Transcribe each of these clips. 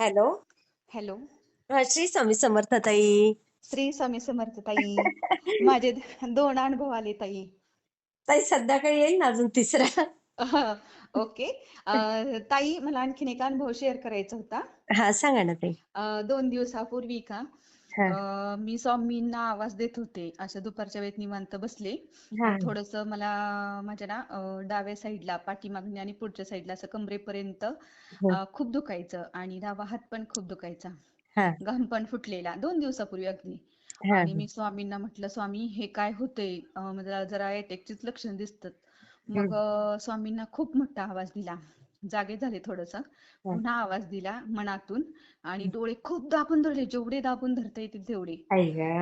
Hello. Hello. हा, श्री स्वामी समर्थ ताई. श्री स्वामी समर्थ ताई. माझे दोन अनुभव आले ताई. ताई संध्याकाळी येईल ना अजून तिसरा? ओके. अं, ताई मला आणखीन एक अनुभव शेअर करायचा होता. हा सांगा ना ताई. अं, दोन दिवसापूर्वी का हा. अं, मी स्वामींना आवाज देत होते. अशा दुपारच्या वेळेत निवांत बसले. हा. थोडस मला माझ्या ना अं, डाव्या साईडला पाठीमागणी आणि पुढच्या साईडला असं कमरेपर्यंत हो. अं, खूप दुखायचं आणि डावा हात पण खूप दुखायचा. हा. घाम पण फुटलेला. दोन दिवसापूर्वी अगदी. हा. आणि मी स्वामींना म्हटलं स्वामी हे काय होतंय? अं, मला जरा अटॅकचीच लक्षण दिसतात. मग अं, स्वामींना खूप मोठा आवाज दिला. जागे झाले थोडस. पुन्हा आवाज दिला मनातून आणि डोळे खूप दाबून धरले जेवढे दाबून धरता येतील तेवढे.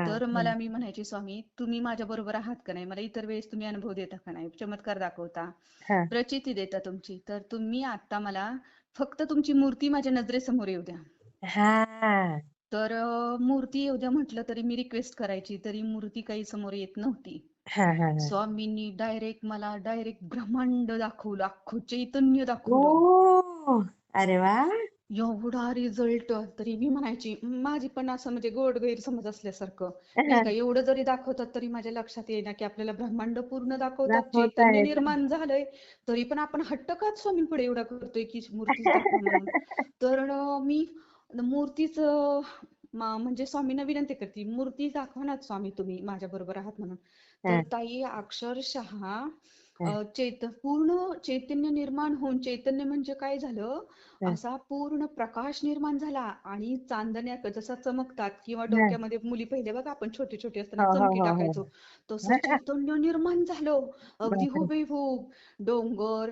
तर मला मी म्हणायचे स्वामी तुम्ही माझ्या बरोबर आहात का नाही? मला इतर वेळेस तुम्ही अनुभव देता का नाही? चमत्कार दाखवता प्रचिती देता तुमची. तर तुम्ही आता मला फक्त तुमची मूर्ती माझ्या नजरेसमोर येऊ द्या. तर मूर्ती येऊ द्या म्हटलं तरी मी रिक्वेस्ट करायची तरी मूर्ती काही समोर येत नव्हती. हा हा हा. स्वामींनी डायरेक्ट मला डायरेक्ट ब्रह्मांड दाखवलं अख्खं चैतन्य दाखवलं. ओ अरे वा! एवढा रिझल्ट तरी मी म्हणायची माझी पण असं म्हणजे गोड गैरसमज असल्यासारखं. नाही का एवढं जरी दाखवतात तरी माझ्या लक्षात येईना की आपल्याला ब्रह्मांड पूर्ण दाखवतात दाखवतायत. चैतन्य निर्माण झालंय तरी पण आपण हट्ट का स्वामींपुढे एवढा करतोय की दाखवा म्हणून तर अं, मी मूर्तीच म्हणजे स्वामींना विनंती करते मूर्ती दाखवा ना स्वामी तुम्ही माझ्या बरोबर आहात म्हणून. तर ताई अक्षरशः चैत पूर्ण चैतन्य निर्माण होऊन चैतन्य म्हणजे काय झालं. असा पूर्ण प्रकाश निर्माण झाला आणि चांदण्या जसा चमकतात किंवा डोक्यामध्ये मुली पहिले बघा आपण छोटे छोटे असताना हो, हो, चमकी हो. टाकायचो तसं चैतन्य निर्माण झालं अगदी. हुबेहूब डोंगर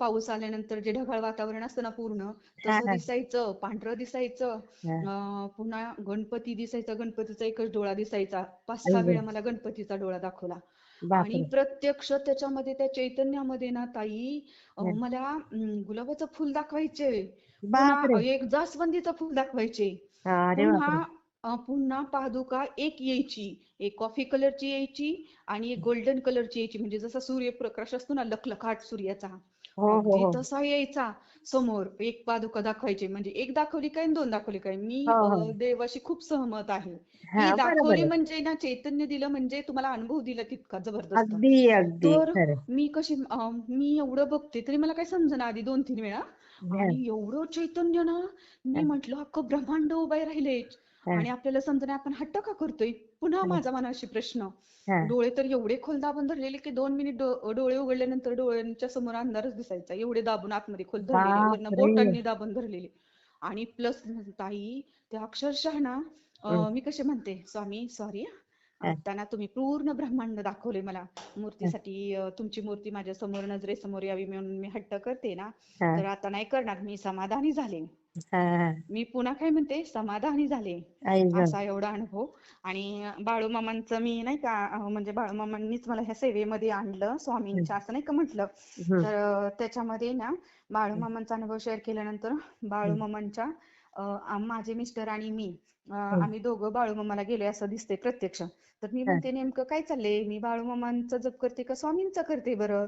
पाऊस आल्यानंतर जे ढगाळ वातावरण असतं ना पूर्ण तसं. दिसायचं पांढरं दिसायचं. अं, पुन्हा गणपती दिसायचा गणपतीचा एकच डोळा दिसायचा पाच सहा. वेळा मला गणपतीचा डोळा दाखवला आणि प्रत्यक्ष त्याच्यामध्ये त्या चैतन्यामध्ये ना ताई. मला गुलाबाचं फुल दाखवायचे. एक जास्वंदीचं फुल दाखवायचे. पुन्हा पुन्हा पादुका एक यायची. एक कॉफी कलरची यायची आणि एक गोल्डन कलरची यायची. म्हणजे जसा सूर्यप्रकाश असतो ना लखलखाट सूर्याचा. हो हो अगदी हो. तसा यायचा. समोर एक पादुका दाखवायची. म्हणजे एक दाखवली काय आणि दोन दाखवली काय मी हो, हो. देवाशी खूप सहमत आहे. हा बरोबर दाखवली आहे. म्हणजे ना चैतन्य दिलं म्हणजे तुम्हाला अनुभव दिला तितका जबरदस्त. अगदी अगदी. तर खरं. मी कशी अं, मी एवढं बघते तरी मला काही समजेना आधी दोन तीन वेळा. हा, आणि एवढं चैतन्य ना मी हा, म्हंटल अख्खं ब्रह्मांड उभे राहिले आणि आपल्याला समजना आपण हट्ट का करतोय? पुन्हा माझा मनाशी प्रश्न. डोळे तर एवढे खोल दाबून धरलेले की दोन मिनिट डोळे उघडल्यानंतर डोळ्यांच्या समोर अंधारच दिसायचा. एवढे दाबून आतमध्ये खोल धरलेले बोटांनी दाबून धरलेले. आणि प्लस ताई ते अक्षरशः ना मी कसे म्हणते स्वामी सॉरी हा, आता ना तुम्ही पूर्ण ब्रह्मांड दाखवले मला. मूर्तीसाठी तुमची मूर्ती माझ्यासमोर नजरेसमोर यावी म्हणून मी हट्ट करते ना. तर आता नाही करणार मी समाधानी झाले. मी पुन्हा काय म्हणते समाधानी झाले असा एवढा अनुभव. आणि बाळूमामांचं मी नाही का म्हणजे बाळूमामांनीच मला ह्या सेवेमध्ये आणलं स्वामींच्या असं नाही का म्हटलं. तर त्याच्यामध्ये ना बाळूमामांचा अनुभव शेअर केल्यानंतर बाळूमामांच्या माझे मिस्टर आणि मी. आम्ही दोघं बाळूमामाला गेलोय असं दिसतंय प्रत्यक्ष. तर मी म्हणते नेमकं काय चाललंय? मी बाळूमामांचा जप करते का स्वामींचा करते बरं.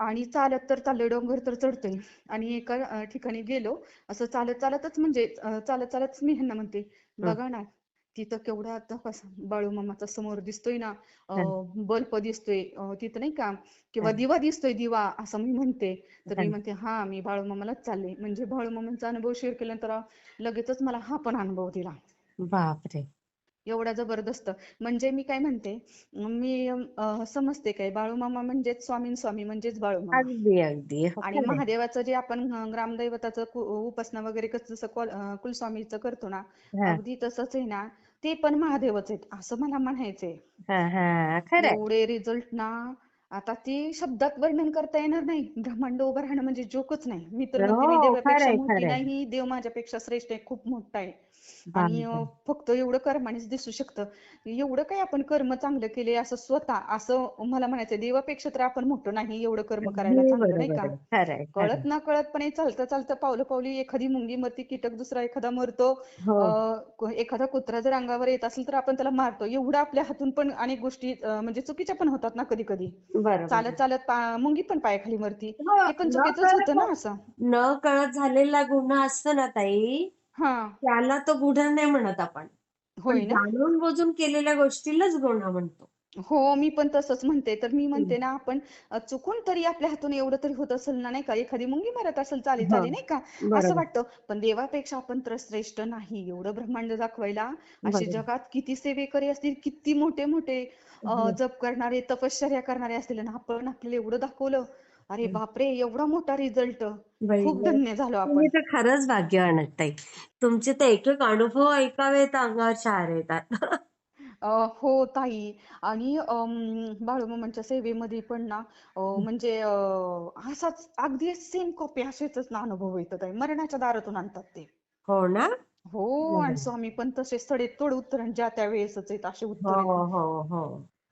आणि चालत तर चाललोय डोंगर तर चढतोय. आणि एका ठिकाणी गेलो असं चालत चालतच म्हणजे चालत चालतच मी ह्यांना म्हणते बघा ना तिथं केवढा आता कसा बाळूमामाचा समोर दिसतोय ना बल्ब दिसतोय तिथं नाही का किंवा दिवा दिसतोय दिवा असं मी म्हणते. तर. मी म्हणते हा मी बाळूमामालाच चालले. म्हणजे बाळूमामांचा अनुभव शेअर केल्यानंतर लगेचच मला हा पण अनुभव दिला. बापरे! एवढा जबरदस्त. म्हणजे मी काय म्हणते मी अं, समजते काय बाळूमामा म्हणजेच स्वामीन स्वामी म्हणजेच बाळूमामा. अगदी अगदी. हो आणि खरंय महादेवाचं जे आपण अं, ग्रामदैवताचं कु- उपासना वगैरे कसं जसं कुल- अं, कुलस्वामीचं करतो ना हा. अगदी तसंच आहे ना ते पण महादेवच आहेत असं मला म्हणायचंय. हा हा खरंय. एवढे रिझल्ट ना आता ते शब्दात वर्णन करता येणार नाही. ब्रह्मांड उभं राहणं म्हणजे जोकच नाही. मी तर म्हणते मी हो देवापेक्षा खरंय मोठी खरंय. नाही देव माझ्यापेक्षा श्रेष्ठ आहे खूप मोठा आहे. आणि अं, फक्त एवढं कर्मानेच दिसू शकतं. एवढं काय आपण कर्म चांगलं केले असं स्वतः असं मला म्हणायचं देवापेक्षा तर आपण मोठं नाही एवढं कर्म करायला चांगलं नाही का? खरंय. कळत ना कळतपणे चालतं चालतं पावलं पावली एखादी मुंगी मरती कीटक दुसरा एखादा मरतो हो. अं, को- एखादा कुत्रा जर अंगावर येत असेल तर आपण त्याला मारतो. एवढं आपल्या हातून पण अनेक गोष्टी अं, म्हणजे चुकीच्या पण होतात ना कधी कधी. चालत. चालत मुंगी पण पायाखाली मरती हो पण न चुकीचंच होतं कळत ना. असं. न कळत झालेला गुन्हा असतो ना ताई हा. त्याला तो गुन्हा नाही म्हणत आपण. होय पण ना. जाणून बुजून केलेल्या गोष्टीलाच गुन्हा म्हणतो. हो मी पण तसंच म्हणते. तर मी म्हणते ना आपण चुकून तरी आपल्या हातून एवढं तरी होत असेल ना नाही का? एखादी मुंगी मारत असेल चाली चाली नाही का? असं वाटतं. पण देवापेक्षा आपण तर श्रेष्ठ नाही. एवढं ब्रह्मांड दाखवायला असे जगात किती सेवेकरी असतील किती मोठे मोठे. जप करणारे तपश्चर्या करणारे असतील आणि आपण आपल्याला एवढं दाखवलं. अरे. बापरे! एवढा मोठा रिझल्ट. खूप धन्य झालो आपण. तर खरंच भाग्यवान ताई. तुमचे तर एक एक अनुभव ऐकावे तर अंगावर शहारे येतात. हो ताई. आणि बाळूमामांच्या सेवेमध्ये पण ना म्हणजे असाच अगदी सेम कॉपी असेच ना अनुभव येतात ताई. मरणाच्या दारातून आणतात ते. हो ना? हो आणि स्वामी पण तसे सडेतोड उत्तर आणि ज्या त्या वेळेसच आहेत असे हो उत्तर हो हो हो.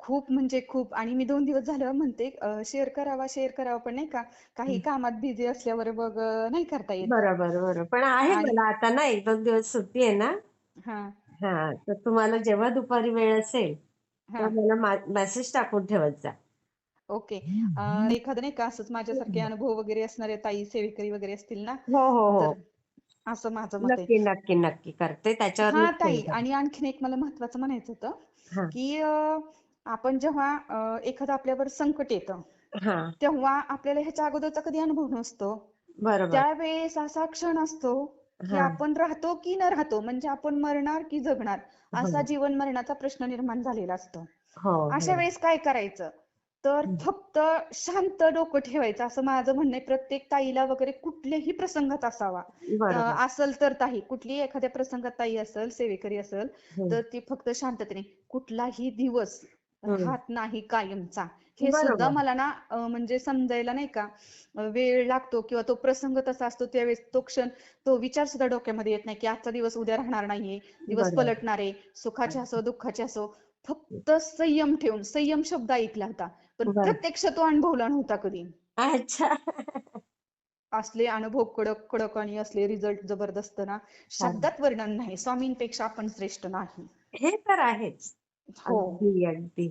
खूप म्हणजे खूप. आणि मी दोन दिवस झाल्यावर म्हणते शेअर करावा शेअर करावा पण नाही का काही. कामात बिझी असल्यावर अ, नाही करता येत. बरोबर बरोबर. पण आहे मला आता ना एक दोन दिवस सुट्टी आहे ना. हा. हा तर तुम्हाला जेव्हा दुपारी वेळ असेल हा. तेव्हा मला मेसेज टाकून ठेवत जा ओके एखादं नाही का असंच माझ्यासारखे अनुभव वगैरे असणारे ताई सेवेकरी वगैरे असतील ना हो हो हो. तर असं माझं मत आहे. नक्की नक्की नक्की करते. त्याच्यावर हा मी ताई फोन आणि आणखीन एक मला महत्वाचं म्हणायचं होतं की अं, आपण जेव्हा अं, एखादं आपल्यावर संकट येतं हा. तेव्हा आपल्याला ह्याच्या अगोदरचा कधी अनुभव नसतो. बरोबर. त्यावेळेस असा क्षण असतो की आपण राहतो की न राहतो म्हणजे आपण मरणार की जगणार असा जीवन मरणाचा प्रश्न निर्माण झालेला असतो. हो अशा वेळेस काय करायचं? तर. फक्त शांत डोकं ठेवायचं असं माझं म्हणणं आहे प्रत्येक ताईला वगैरे कुठल्याही प्रसंगात असावा. असल तर ताई कुठलीही एखाद्या प्रसंगात ताई असेल सेवेकरी असेल. तर ती फक्त शांततेने कुठलाही दिवस. राहत नाही कायमचा. हे सुद्धा मला ना म्हणजे समजायला नाही का वेळ लागतो किंवा तो प्रसंग तसा असतो त्यावेळेस तो क्षण तो विचार सुद्धा डोक्यामध्ये येत नाही की आजचा दिवस उद्या राहणार नाहीये दिवस पलटणार आहे सुखाचे असो दुःखाचे असो फक्त संयम ठेवून संयम शब्द ऐकला होता पण प्रत्यक्ष तो अनुभवला नव्हता कधी. अच्छा. असले अनुभव कडक कडक आणि असले रिझल्ट जबरदस्त ना. शब्दात वर्णन नाही स्वामींपेक्षा आपण श्रेष्ठ नाही. हे तर आहेच. हो. अगदी.